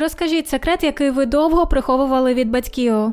Розкажіть секрет, який ви довго приховували від батьків.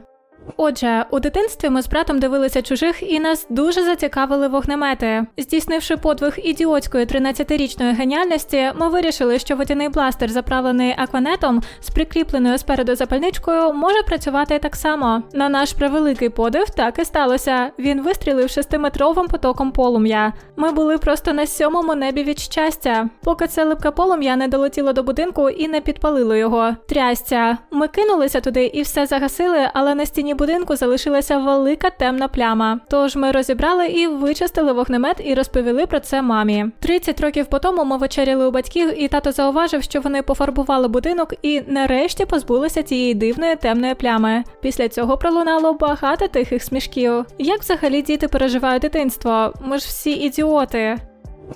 Отже, у дитинстві ми з братом дивилися чужих і нас дуже зацікавили вогнемети. Здійснивши подвиг ідіотської 13-річної геніальності, ми вирішили, що водяний бластер, заправлений акванетом з прикріпленою спереду запальничкою, може працювати так само. На наш превеликий подив так і сталося. Він вистрілив шестиметровим потоком полум'я. Ми були просто на сьомому небі від щастя, поки це липке полум'я не долетіло до будинку і не підпалило його. Трястя. Ми кинулися туди і все загасили, але на стіні будинку залишилася велика темна пляма. Тож ми розібрали і вичистили вогнемет і розповіли про це мамі. 30 років по тому ми вечеряли у батьків, і тато зауважив, що вони пофарбували будинок і нарешті позбулися цієї дивної темної плями. Після цього пролунало багато тихих смішків. Як взагалі діти переживають дитинство? Ми ж всі ідіоти.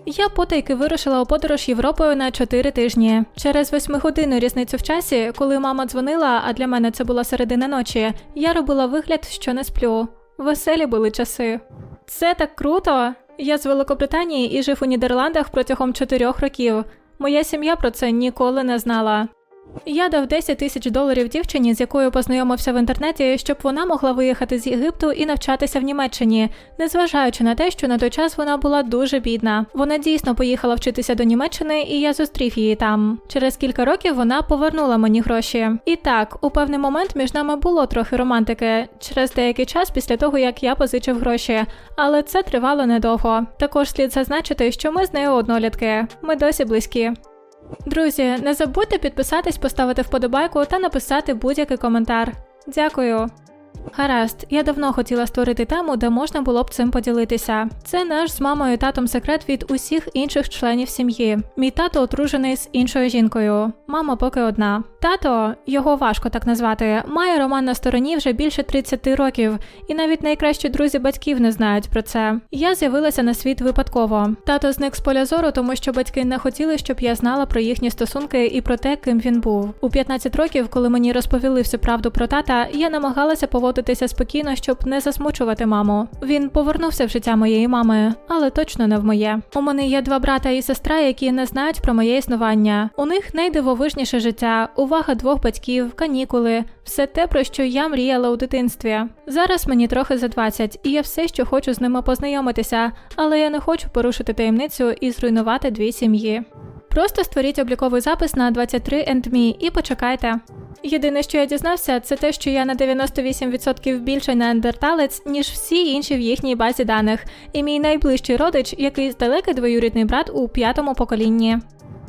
Я потайки вирушила у подорож Європою на 4 тижні. Через восьмигодинну різницю в часі, коли мама дзвонила, а для мене це була середина ночі, я робила вигляд, що не сплю. Веселі були часи. Це так круто! Я з Великобританії і жив у Нідерландах протягом 4 років. Моя сім'я про це ніколи не знала. Я дав 10 тисяч доларів дівчині, з якою познайомився в інтернеті, щоб вона могла виїхати з Єгипту і навчатися в Німеччині, незважаючи на те, що на той час вона була дуже бідна. Вона дійсно поїхала вчитися до Німеччини, і я зустрів її там. Через кілька років вона повернула мені гроші. І так, у певний момент між нами було трохи романтики через деякий час після того, як я позичив гроші, але це тривало недовго. Також слід зазначити, що ми з нею однолітки. Ми досі близькі. Друзі, не забудьте підписатись, поставити вподобайку та написати будь-який коментар. Дякую. Гаразд, я давно хотіла створити тему, де можна було б цим поділитися. Це наш з мамою і татом секрет від усіх інших членів сім'ї. Мій тато одружений з іншою жінкою. Мама поки одна. Тато, його важко так назвати, має роман на стороні вже більше 30 років, і навіть найкращі друзі батьків не знають про це. Я з'явилася на світ випадково. Тато зник з поля зору, тому що батьки не хотіли, щоб я знала про їхні стосунки і про те, ким він був. У 15 років, коли мені розповіли всю правду про тата, я намагалася поводитися спокійно, щоб не засмучувати маму. Він повернувся в життя моєї мами, але точно не в моє. У мене є два брата і сестра, які не знають про моє існування. У них найдивовижніше життя, увага двох батьків, канікули, все те, про що я мріяла у дитинстві. Зараз мені трохи за 20, і я все, що хочу з ними познайомитися, але я не хочу порушити таємницю і зруйнувати дві сім'ї. Просто створіть обліковий запис на 23andMe і почекайте. Єдине, що я дізнався, це те, що я на 98% більше неандерталець, ніж всі інші в їхній базі даних, і мій найближчий родич, який далекий двоюрідний брат у п'ятому поколінні.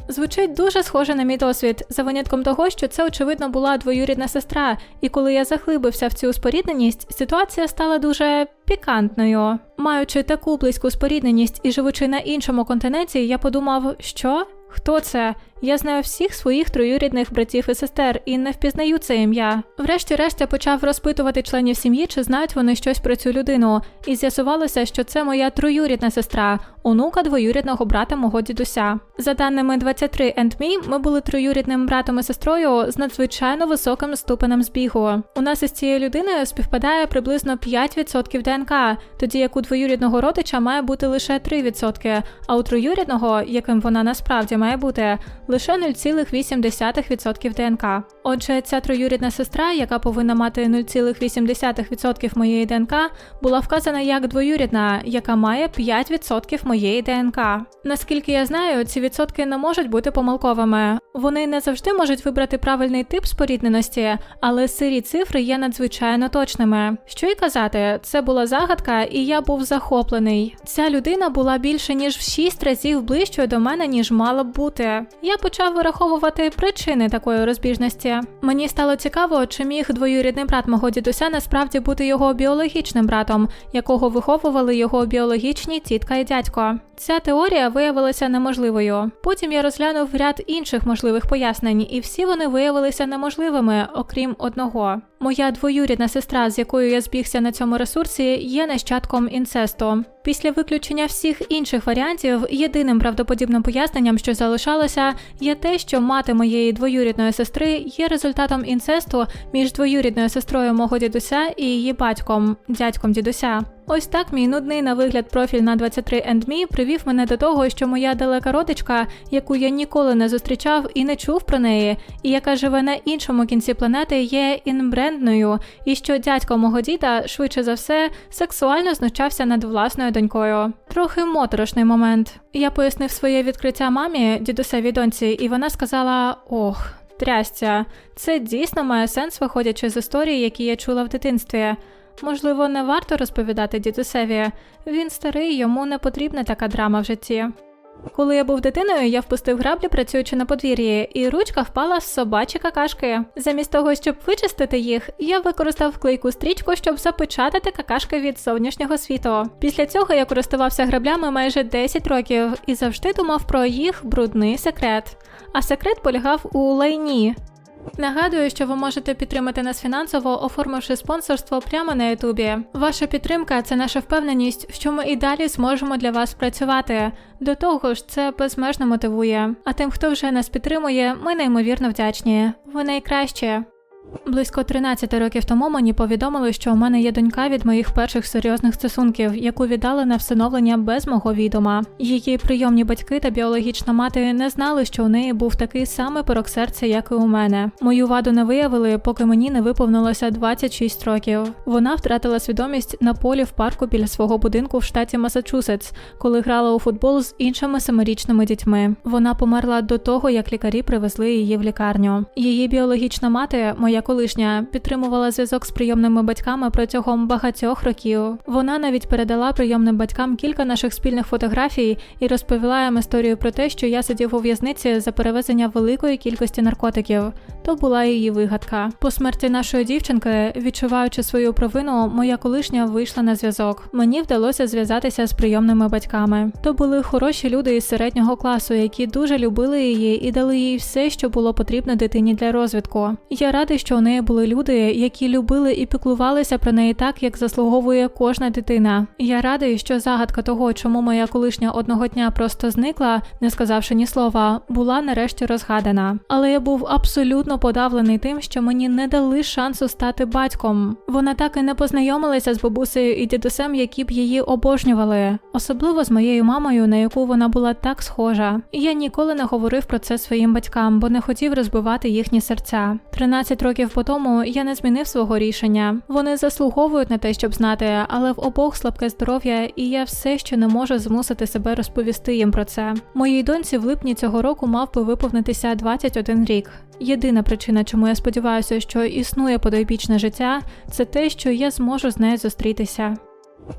Звучить дуже схоже на мій досвід, за винятком того, що це очевидно була двоюрідна сестра, і коли я заглибився в цю спорідненість, ситуація стала дуже пікантною. Маючи таку близьку спорідненість і живучи на іншому континенті, я подумав, що? Хто це? Я знаю всіх своїх троюрідних братів і сестер і не впізнаю це ім'я. Врешті-решт я почав розпитувати членів сім'ї, чи знають вони щось про цю людину, і з'ясувалося, що це моя троюрідна сестра, онука двоюрідного брата мого дідуся. За даними 23 Me, ми були троюрідним братом і сестрою з надзвичайно високим ступенем збігу. У нас із цією людиною співпадає приблизно 5% ДНК, тоді як у двоюрідного родича має бути лише 3%, а у троюрідного, яким вона насправді має бути, лише 0,8% ДНК. Отже, ця троюрідна сестра, яка повинна мати 0,8% моєї ДНК, була вказана як двоюрідна, яка має 5% моєї ДНК. Наскільки я знаю, ці відсотки не можуть бути помилковими. Вони не завжди можуть вибрати правильний тип спорідненості, але сирі цифри є надзвичайно точними. Що й казати, це була загадка, і я був захоплений. Ця людина була більше ніж в 6 разів ближчою до мене, ніж мала б бути. Я почав вираховувати причини такої розбіжності. Мені стало цікаво, чи міг двоюрідний брат мого дідуся насправді бути його біологічним братом, якого виховували його біологічні тітка і дядько. Ця теорія виявилася неможливою. Потім я розглянув ряд інших можливих пояснень, і всі вони виявилися неможливими, окрім одного. Моя двоюрідна сестра, з якою я збігся на цьому ресурсі, є нащадком інцесту. Після виключення всіх інших варіантів, єдиним правдоподібним поясненням, що залишалося, є те, що мати моєї двоюрідної сестри є результатом інцесту між двоюрідною сестрою мого дідуся і її батьком, дядьком дідуся. Ось так мій нудний на вигляд профіль на 23andMe привів мене до того, що моя далека родичка, яку я ніколи не зустрічав і не чув про неї, і яка живе на іншому кінці планети, є інбрендною, і що дядько мого діда, швидше за все, сексуально знущався над власною донькою. Трохи моторошний момент. Я пояснив своє відкриття мамі, дідусевій доньці, і вона сказала: ох. Трястя, це дійсно має сенс, виходячи з історії, які я чула в дитинстві. Можливо, не варто розповідати дідусеві. Він старий, йому не потрібна така драма в житті. Коли я був дитиною, я впустив граблі, працюючи на подвір'ї, і ручка впала з собачі какашки. Замість того, щоб вичистити їх, я використав клейку стрічку, щоб запечатати какашки від зовнішнього світу. Після цього я користувався граблями майже 10 років і завжди думав про їх брудний секрет. А секрет полягав у лайні. Нагадую, що ви можете підтримати нас фінансово, оформивши спонсорство прямо на Ютубі. Ваша підтримка це наша впевненість, що ми і далі зможемо для вас працювати. До того ж, це безмежно мотивує. А тим, хто вже нас підтримує, ми неймовірно вдячні. Ви найкраще. Близько 13 років тому мені повідомили, що у мене є донька від моїх перших серйозних стосунків, яку віддали на всиновлення без мого відома. Її прийомні батьки та біологічна мати не знали, що у неї був такий самий порок серця, як і у мене. Мою ваду не виявили, поки мені не виповнилося 26 років. Вона втратила свідомість на полі в парку біля свого будинку в штаті Масачусетс, коли грала у футбол з іншими семирічними дітьми. Вона померла до того, як лікарі привезли її в лікарню. Її біологічна мати, моя колишня, підтримувала зв'язок з прийомними батьками протягом багатьох років. Вона навіть передала прийомним батькам кілька наших спільних фотографій і розповіла їм історію про те, що я сидів у в'язниці за перевезення великої кількості наркотиків. То була її вигадка. По смерті нашої дівчинки, відчуваючи свою провину, моя колишня вийшла на зв'язок. Мені вдалося зв'язатися з прийомними батьками. То були хороші люди із середнього класу, які дуже любили її і дали їй все, що було потрібно дитині для розвитку. Я радий, що у неї були люди, які любили і піклувалися про неї так, як заслуговує кожна дитина. Я радий, що загадка того, чому моя колишня одного дня просто зникла, не сказавши ні слова, була нарешті розгадана. Але я був абсолютно подавлений тим, що мені не дали шансу стати батьком. Вона так і не познайомилася з бабусею і дідусем, які б її обожнювали, особливо з моєю мамою, на яку вона була так схожа. Я ніколи не говорив про це своїм батькам, бо не хотів розбивати їхні серця. 13 років по тому я не змінив свого рішення. Вони заслуговують на те, щоб знати, але в обох слабке здоров'я, і я все ще не можу змусити себе розповісти їм про це. Моїй доньці в липні цього року мав би виповнитися 21 рік. Єдина причина, чому я сподіваюся, що існує подойбічне життя, це те, що я зможу з нею зустрітися.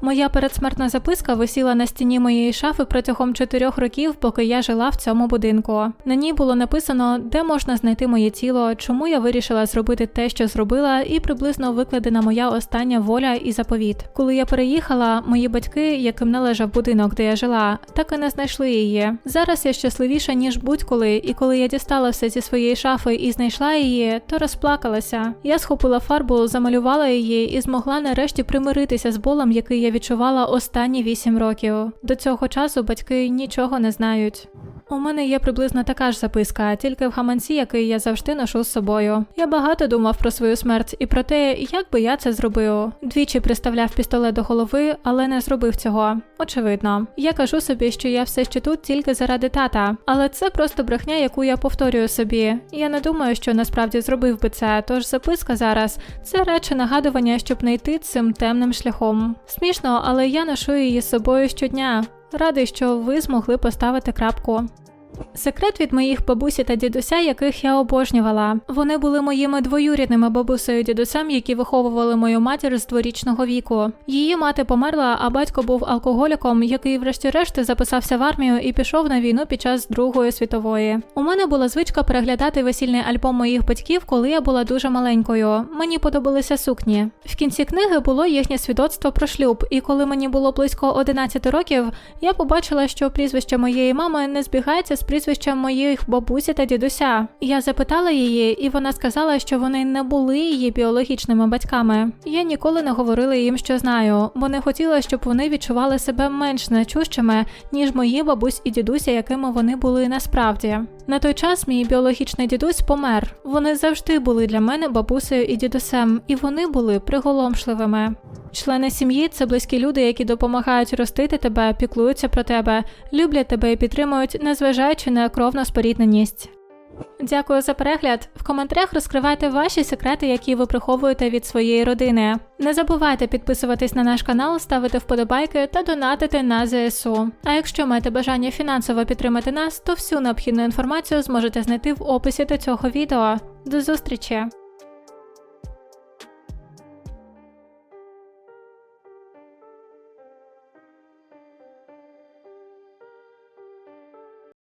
Моя передсмертна записка висіла на стіні моєї шафи протягом чотирьох років, поки я жила в цьому будинку. На ній було написано, де можна знайти моє тіло, чому я вирішила зробити те, що зробила, і приблизно викладена моя остання воля і заповіт. Коли я переїхала, мої батьки, яким належав будинок, де я жила, так і не знайшли її. Зараз я щасливіша ніж будь-коли, і коли я дістала все зі своєї шафи і знайшла її, то розплакалася. Я схопила фарбу, замалювала її і змогла нарешті примиритися з болем, який я відчувала останні вісім років. До цього часу батьки нічого не знають. У мене є приблизно така ж записка, тільки в гаманці, який я завжди ношу з собою. Я багато думав про свою смерть і про те, як би я це зробив. Двічі приставляв пістолет до голови, але не зробив цього. Очевидно, я кажу собі, що я все ще тут тільки заради тата, але це просто брехня, яку я повторюю собі. Я не думаю, що насправді зробив би це. Тож записка зараз це радше нагадування, щоб не йти цим темним шляхом. Смішно, але я ношу її з собою щодня. Радий, що ви змогли поставити крапку. Секрет від моїх бабусі та дідуся, яких я обожнювала. Вони були моїми двоюрідними бабусею дідусем, які виховували мою матір з дворічного віку. Її мати померла, а батько був алкоголіком, який, врешті-решт, записався в армію і пішов на війну під час Другої світової. У мене була звичка переглядати весільний альбом моїх батьків, коли я була дуже маленькою. Мені подобалися сукні. В кінці книги було їхнє свідоцтво про шлюб, і коли мені було близько 11 років, я побачила, що прізвище моєї мами не збігається з прізвищем моїх бабусі та дідуся. Я запитала її, і вона сказала, що вони не були її біологічними батьками. Я ніколи не говорила їм, що знаю, бо не хотіла, щоб вони відчували себе менш значущими, ніж мої бабусь і дідуся, якими вони були насправді. На той час мій біологічний дідусь помер. Вони завжди були для мене бабусею і дідусем, і вони були приголомшливими. Члени сім'ї це близькі люди, які допомагають ростити тебе, піклуються про тебе, люблять тебе і підтримують, незважаючи на кровну спорідненість. Дякую за перегляд. В коментарях розкривайте ваші секрети, які ви приховуєте від своєї родини. Не забувайте підписуватись на наш канал, ставити вподобайки та донатити на ЗСУ. А якщо маєте бажання фінансово підтримати нас, то всю необхідну інформацію зможете знайти в описі до цього відео. До зустрічі!